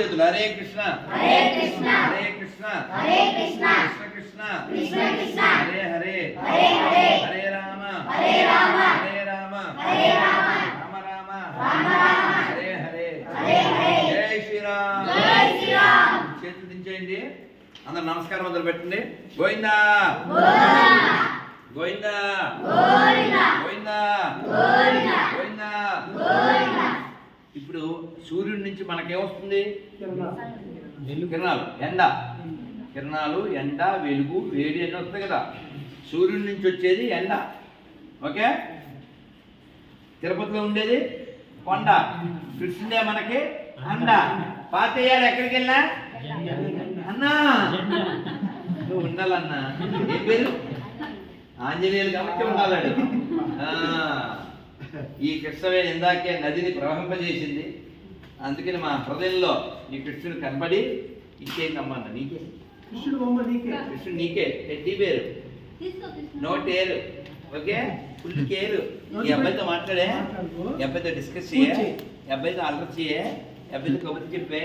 చేతులు హరే కృష్ణ. హరే కృష్ణ. హరే కృష్ణ. హరే కృష్ణ. కృష్ణ కృష్ణ. కృష్ణ కృష్ణ. హరే హరే. హరే హరే. హరే రామ. హరే రామ. హరే రామ. హరే రామ. రామ రామ. రామ రామ. హరే హరే. హరే హరే. జై శ్రీరామ్. జై శ్రీరామ్. చేతులు దించేయండి. అందరు నమస్కారం మొదలు పెట్టండి గోవిందా గోవిందా. గోవింద. గోవిందా. గోవింద. గోవిందా. గోవింద. ఇప్పుడు సూర్యుడి నుంచి మనకేమొస్తుంది కిరణాలు. ఎండ. కిరణాలు ఎండ వెలుగు వేడి అని వస్తాయి కదా. సూర్యుడి నుంచి వచ్చేది ఎండ. ఓకే? తిరుపతిలో ఉండేది కొండ. కృష్ణుడే మనకి అండ. పాతయ్యాడు ఎక్కడికి వెళ్ళా అన్నా. నువ్వు ఉండాలన్నా. ఏం పేరు? ఆంజనేయులు కాబట్టి ఉండాలాడు. ఈ కృష్ణవేణి ఇందాకే నదిని ప్రవహింపజేసింది. అందుకని మా హృదయంలో ఈ కృష్ణుడు కనపడి ఇచ్చేయండి అన్న నీకే. కృష్ణుడు బొమ్మ నీకే. కృష్ణుడు నీకే. టెడ్డీ పేరు? నో టేరు ఓకే? ఫుల్ కేరు ఈ అబ్బాయితో మాట్లాడే? ఈ అబ్బాయితో డిస్కస్ చేయే. ఈ అబ్బాయితో అల్లరి చేయే. ఈ అబ్బాయితో కబుర్లు చెప్పే.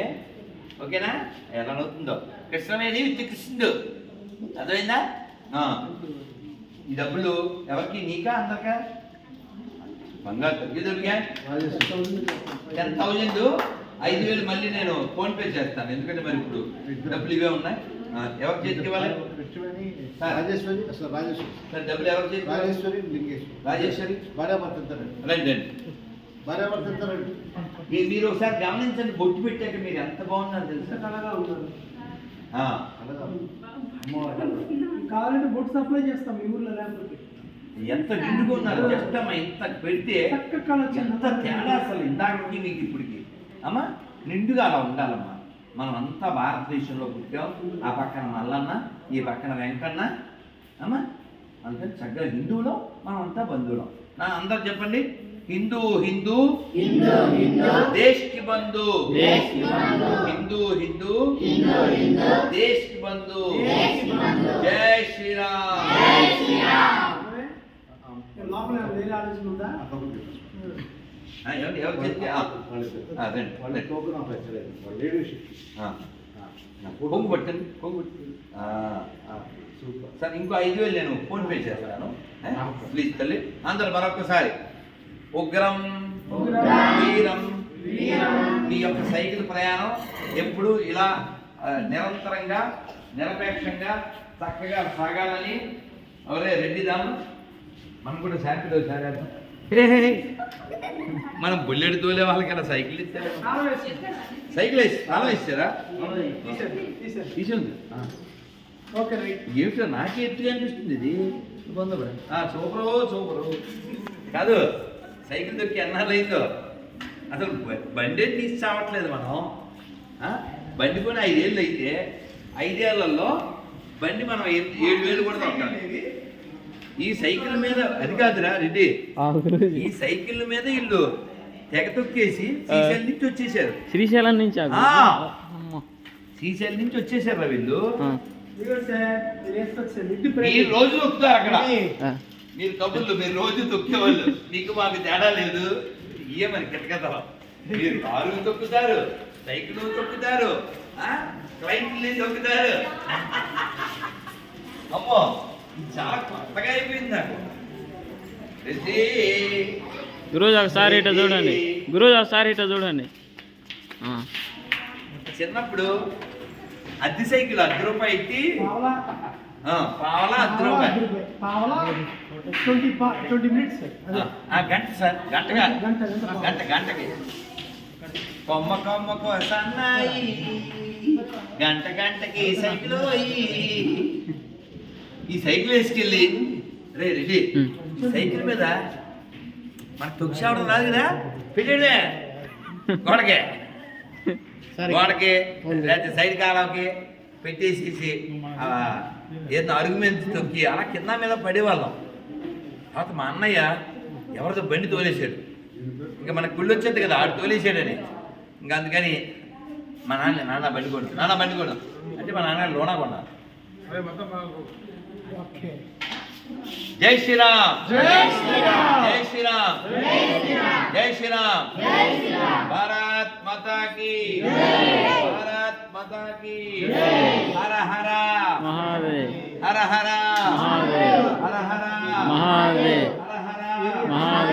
ఓకేనా? ఎలా అవుతుందో కృష్ణవేణి విత్ కృష్ణుడు. అర్థమైందా. ఈ డబ్బులు ఎవరికి? నీకా అందరికా? బంగారు తగ్గి దొరికా? Ten thousand? ఐదు వేలు మళ్ళీ నేను ఫోన్ పే చేస్తాను. ఎందుకంటే మరి ఇప్పుడు డబ్బులు ఇవే ఉన్నాయి. ఎవరి చేతికి ఇవ్వాలి? రాజేశ్వరి అసలు రాజేశ్వరి. సార్ డబ్బులు ఎవరి? రాజేశ్వరి లింగేశ్వరి. రండి మీరు ఒకసారి గమనించండి బొట్టు పెట్టాక మీరు ఎంత బాగున్నారో తెలుసా? ఉన్నారు. కావాలంటే బొట్టు సప్లై చేస్తాం మీ ఊర్లో లేకపోతే ఎంత నిండుగా ఉన్నారు జస్ట్ అమ్మ ఇంత పెడితే. ఎంత తేడా అసలు ఇందాకకి మీకు ఇప్పటికి. అమ్మ నిండుగా అలా ఉండాలమ్మా. మనం అంతా భారతదేశంలో పుట్టాం. ఆ పక్కన మల్లన్న ఈ పక్కన వెంకన్న. అమ్మ అందుకని చక్కగా హిందువులో మనం అంతా బంధువులం. నా అందరు చెప్పండి. హిందూ హిందూ. హిందూ హిందూ. దేశ్కి బంధు. హిందూ హిందూ. హిందూ హిందూ. దేశ్కి బంధు. దేశ్కి బంధు. జై శ్రీరామ్. వాళ్ళ లీడర్షిప్ ఆ, కొంగు పట్టండి కొంగు సార్ ఇంకో ఐదు వేలు నేను ఫోన్ పే చేస్తాను? ప్లీజ్ తల్లి. అందరు మరొకసారి ఉగ్రం ఉగ్రం, వీరం వీరం, మీ యొక్క సైకిల్ ప్రయాణం ఎప్పుడు ఇలా నిరంతరంగా నిరపేక్షంగా చక్కగా సాగాలని అవరే రెడ్డి దాము. మనం కూడా హే, హే. మనం బుల్లెట్ తోలే వాళ్ళకన్నా సైకిల్ ఇస్తారు. సైకిల్ వేసి తాళం ఇస్తారా. తీసుంది ఓకే రైట్. ఏమిటో నాకే ఎత్తుగా అనిపిస్తుంది ఇది. ఆ, సూపరు సూపరు. కాదు సైకిల్ దొరికి ఎన్నాళ్ళు అయిందో? అసలు బండి తీసి చావట్లేదు మనం. ఆ? బండి కొని ఐదేళ్ళు అయితే ఐదేళ్ళలో బండి మనం ఏడు వేలు కూడా దొరకాలి ఈ సైకిల్ మీద అది కాదురా రెడ్డి. ఈ సైకిల్ మీద ఇల్లు తెగ తొక్కేసి శ్రీశైలం నుంచి వచ్చేసారు. శ్రీశైలం నుంచి ఆ. శ్రీశైలం నుంచి వచ్చేసారు వీళ్ళు. ఈ. రోజు తొక్కుతారు అక్కడ. మీరు కబుర్లు మీరు రోజు తొక్కేవాళ్ళు. మీకు మాకు తేడా లేదు. ఇయే మరి కిటకథ మీరు కారు తొక్కుతారు సైకిల్ తొక్కుతారు ఆ? క్లయింట్ని తొక్కుతారు అమ్మో ఇది చాలా గురువు ఒకసారి ఇట చూడండి. గురువు ఒకసారి ఇట చూడండి. ఆ. చిన్నప్పుడు అద్దె సైకిల్ అర్ధ రూపాయి ఇట్టి పావలా. ఆ, పావలా అర్ధ పావలా రూపాయి. గంట సార్ గంటగా. గంట, గంట. గంట గంటకి. కొమ్మ కొమ్మకు సన్నాయి గంట గంటకి సైకిల్ పోయి. ఈ సైకిల్ వేసుకెళ్ళి రే రెడ్డి సైకిల్ మీద మనకు తొక్కిసావడం రాదు కదా పెట్టాడే గోడకి. గోడకి లేకపోతే సైడ్ కాలంకి పెట్టేసేసి ఆ, ఏదో అరుగు మీద తొక్కి అలా కింద మీద పడేవాళ్ళం. తర్వాత మా అన్నయ్య ఎవరితో బండి తోలేశాడు. ఇంకా మనకు కుళ్ళు వచ్చేది కదా ఆడు తోలేశాడని. ఇంకా అందుకని మా నాన్న నాన్న బండి కొడు నాన్న బండి కొడు. అంటే మా నాన్న లోనా కొన్నారు ఓకే జై శ్రీరామ్ జై శ్రీరామ్ జై శ్రీరామ్ జై శ్రీరామ్ జై శ్రీరామ్ జై శ్రీరామ్ భారత్ మాత మాతా की। భారత్ మాతా की। హర హర మహాదేవ్ హర హర మహాదేవ్ హర హర మహాదేవ్ హర హర మహాదేవ్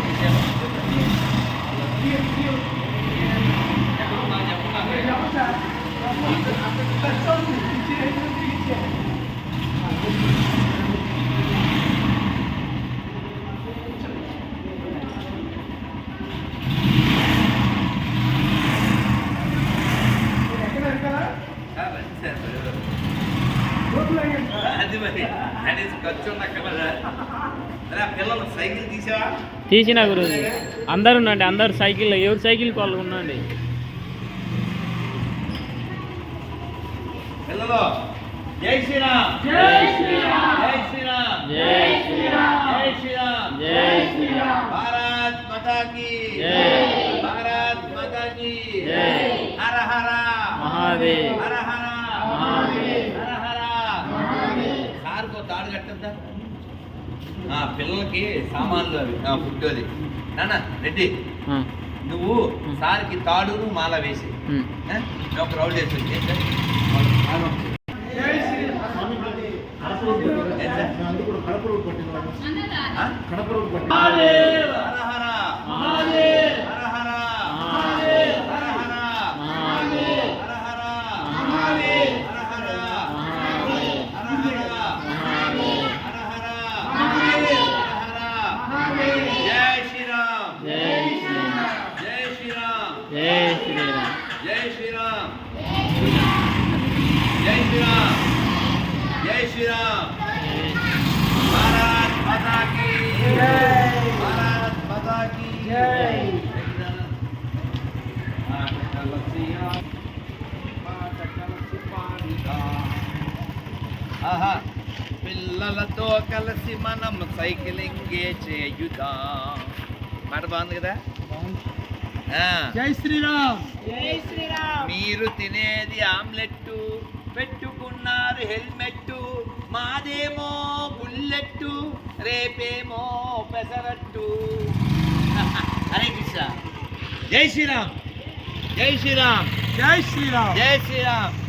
తీసిన గురుజీ అందరు ఉండండి అందరు సైకిల్ ఎవరు సైకిల్ వాళ్ళు ఉండండి. జై శ్రీరామ్. జై శ్రీరామ్. జై శ్రీరామ్. జై శ్రీరామ్. జై శ్రీరామ్. జై శ్రీరామ్. భారత్ మాతా की జై. భారత్ మాతా की జై. హర హర. మహాదేవ్. హర హర మహాదేవ్. హర హర సార్కో తాడు కట్టద్దా ఆ పిల్లలకి సామాన్లు అవి ఆ, ఫుడ్ అది. నాన్న రెడ్డి ఆ, నువ్వు సార్కి తాడును మాల వేసి. ఆ? ఒక రౌండ్ వేసి కడప పెట్టిన కూడా కడప రోడ్డు పట్టిన ఆ? కడప రోడ్డు పట్టిన హర హర మహాదేవ్ హర హర మహాదేవ్ హర హర మహాదేవ్ హర హర మహాదేవ్ హర హర మహాదేవ్ హర హర మహాదేవ్ హర హర హర హర జై శ్రీరామ్ జై శ్రీరామ్ జై శ్రీరామ్ జై శ్రీరామ్ జై శ్రీరామ్ జై శ్రీరామ్ జై శ్రీరామ్ భారత్ మాతా की భారత్ మాతా की జై. ఆహా. పిల్లలతో కలిసి మనం సైకిలింగే చేయుదాం. మాట బాగుంది కదా? ఆ. జై శ్రీరామ్. మీరు తినేది ఆమ్లెట్ పెట్టుకున్నారు హెల్మెట్ మాదేమో బుల్లెట్ రేపేమో పెసరట్టు. హరే కృష్ణ. జై శ్రీరామ్. జై శ్రీరామ్. జై శ్రీరామ్. జై శ్రీరామ్.